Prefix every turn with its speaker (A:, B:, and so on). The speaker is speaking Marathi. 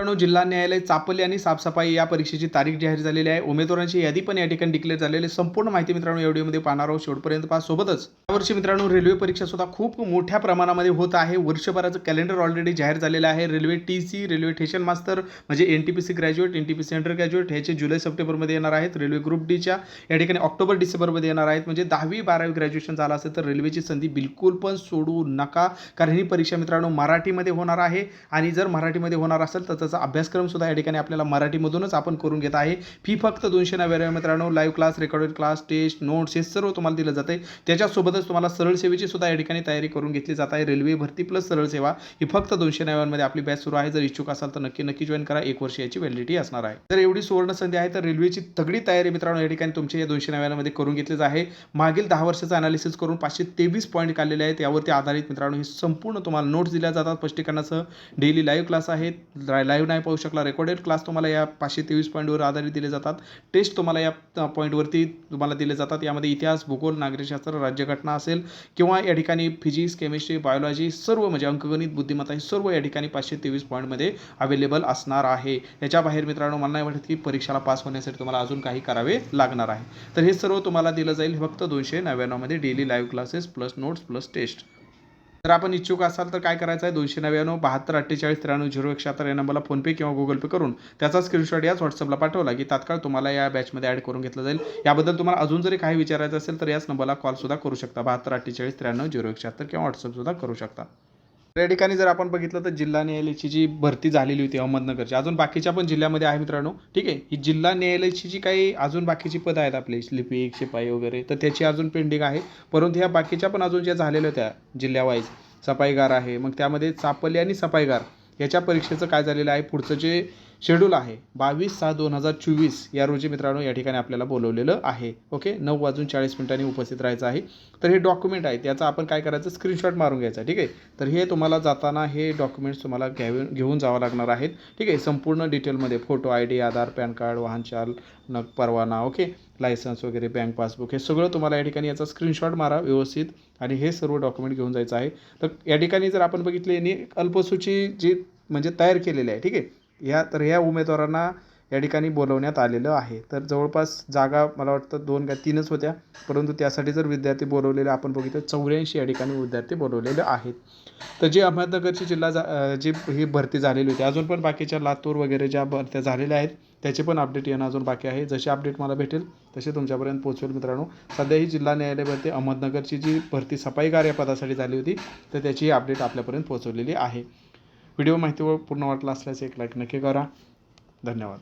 A: मित्रांनो जिल्हा न्यायालय चापली आणि साफसफाई या परीक्षेची तारीख जाहीर झालेली आहे. उमेदवारांची यादी पण या ठिकाणी डिक्लेअर झालेली आहे. संपूर्ण माहिती मित्रांनो या व्हिडिओमध्ये पाहणार आहोत. शेवटपर्यंत पहा. सोबतच यावर्षी मित्रांनो रेल्वे परीक्षा सुद्धा खूप मोठ्या प्रमाणामध्ये होत आहे. वर्षभराचं कॅलेंडर ऑलरेडी जाहीर झालेलं आहे. Railway T C railway station master म्हणजे N T P C graduate N T P C undergraduate ह्याचे जुलै सप्टेंबरमध्ये येणार आहेत. रेल्वे ग्रुप डीच्या या ठिकाणी ऑक्टोबर डिसेंबरमध्ये येणार आहेत. म्हणजे दहावी बारावी ग्रॅज्युएशन झालं असेल तर रेल्वेची संधी बिलकुल पण सोडू नका. कारण ही परीक्षा मित्रांनो मराठीमध्ये होणार आहे. आणि जर मराठीमध्ये होणार असेल तर त्याचा अभ्यासक्रम सुद्धा या ठिकाणी आपल्याला मराठीमधूनच आपण करून घेत आहे. फी फक्त दोनशे नव्याण्णव मित्रांनो live class recorded class test notes हे सर्व तुम्हाला दिलं जाते त्याच्यासोबतच तुम्हाला सरळ सेवेची सुद्धा या ठिकाणी तयारी करून घेतली जात आहे. रेल्वे भरती प्लस सरळ सेवा ही फक्त दोनशे नव्याण्णवमध्ये आपली बॅच सुरू आहे. जर इच्छुक असाल तर नक्की नक्की जॉईन करा. एक वर्ष याची व्हॅलिडिटी असणार आहे. तर एवढी सुवर्ण संधी आहे तर रेल्वेची तगडी तयारी मित्रांनो या ठिकाणी तुमच्या या दोनशे नव्याण्णवमध्ये करून घेतलीच आहे. मागील दहा वर्षाचं अनालिसिस करून पाचशे तेवीस पॉईंट काढलेले आहेत. यावरती आधारित मित्रांनो हे संपूर्ण तुम्हाला नोट्स दिल्या जातात. स्पष्टीकरणासह डेली लाईव्ह क्लास आहेत. लाईव्ह नाही पाहू शकला. रेकॉर्डेड क्लास तुम्हाला या पाचशे तेवीस पॉईंटवर आधारित दिले जातात. टेस्ट तुम्हाला या पॉईंटवरती तुम्हाला दिले जातात. यामध्ये इतिहास भूगोल नागरिकशास्त्र राज्यघटना असेल किंवा या ठिकाणी फिजिक्स केमिस्ट्री बायोलॉजी सर्व म्हणजे अंकगणित बुद्धिमत्ता हे सर्व या ठिकाणी पाचशे तेवीस पॉईंटमध्ये अवेलेबल असणार आहे. याच्या बाहेर मित्रांनो मला नाही वाटत की परीक्षाला पास होण्यासाठी तुम्हाला अजून काही करावे लागणार आहे. तर हे सर्व तुम्हाला दिलं जाईल. फक्त दोनशे नव्याण्णवमध्ये daily live classes plus notes plus test जर आपण इच्छुक असाल तर काय करायचं आहे? दोनशे नव्याण्णव बहात्तर अठ्ठेचाळीस त्र्याण्णव झिरो एकशे अठ्ठार या नंबरला फोनपे किंवा गुगल पे करून त्याचा स्क्रीनशॉट याच व्हॉट्सअपला पाठवला की तात्काळ तुम्हाला या बॅचमध्ये ॲड करून घेतलं जाईल. याबद्दल तुम्हाला अजून जरी काही विचारायचं असेल तर याच नंबरला कॉलसुद्धा करू शकता. बहात्तर अठ्ठेचाळीस त्र्याण्णव झिरो एकशे किंवा व्हॉट्सअपसुद्धा करू शकता. या ठिकाणी जर आपण बघितलं तर जिल्हा न्यायालयाची जी भरती झालेली होती अहमदनगरची अजून बाकीच्या पण जिल्ह्यामध्ये आहे मित्रांनो. ठीक आहे ही जिल्हा न्यायालयाची जी काही अजून बाकीची पदं आहेत आपली लिपिक शिपाई वगैरे तर त्याची अजून पेंडिंग आहे. परंतु ह्या बाकीच्या पण अजून ज्या झालेल्या होत्या जिल्ह्यावाईज सफाईगार आहे मग त्यामध्ये चापली आणि सफाईगार याच्या परीक्षेचं काय झालेलं आहे? पुढचं जे शेड्यूल आहे. बावीस सहा दोन हजार चोवीस या रोजी मित्रांनो या ठिकाणी आपल्याला बोलवलेलं आहे. ओके? नऊ वाजून चाळीस मिनिटांनी उपस्थित राहायचं आहे. तर हे डॉक्युमेंट आहे त्याचा आपण काय करायचं? स्क्रीनशॉट मारून घ्यायचा ठीक आहे? तर हे तुम्हाला जाताना हे डॉक्युमेंट्स तुम्हाला घ्यावे घेऊन जावं लागणार आहेत ठीक आहे? संपूर्ण डिटेलमध्ये photo I D Aadhaar PAN card वाहनचाल नग परवाना ओके? लायसन्स वगैरे बँक पासबुक हे सगळं तुम्हाला या ठिकाणी याचा स्क्रीनशॉट मारा व्यवस्थित आणि हे सर्व डॉक्युमेंट घेऊन जायचं आहे. तर या ठिकाणी जर आपण बघितले यांनी अल्पसूची जी म्हणजे तयार केलेली आहे ठीक आहे? ह्या तर ह्या उमेदवारांना या ठिकाणी बोलवण्यात आलेलं आहे. तर जवळपास जागा मला वाटतं दोन का तीनच होत्या. परंतु त्यासाठी जर विद्यार्थी बोलवलेले आपण बघितलं चौऱ्याऐंशी या ठिकाणी विद्यार्थी बोलवलेले आहेत. तर जे अहमदनगरची जिल्हा जा जी ही भरती झालेली होती अजून पण बाकीच्या लातूर वगैरे ज्या भरत्या झालेल्या आहेत त्याचे पण अपडेट येणं अजून बाकी आहे. जसे अपडेट मला भेटेल तसे तुमच्यापर्यंत पोहोचवेल मित्रांनो. सध्या ही जिल्हा न्यायालय भरती अहमदनगरची जी भरती सफाई कार्यपदासाठी पदासाठी झाली होती तर त्याची अपडेट आपल्यापर्यंत पोहोचवलेली आहे. व्हिडिओ माहितीवर पूर्ण वाटला असल्यास एक लाईक नक्की करा. धन्यवाद.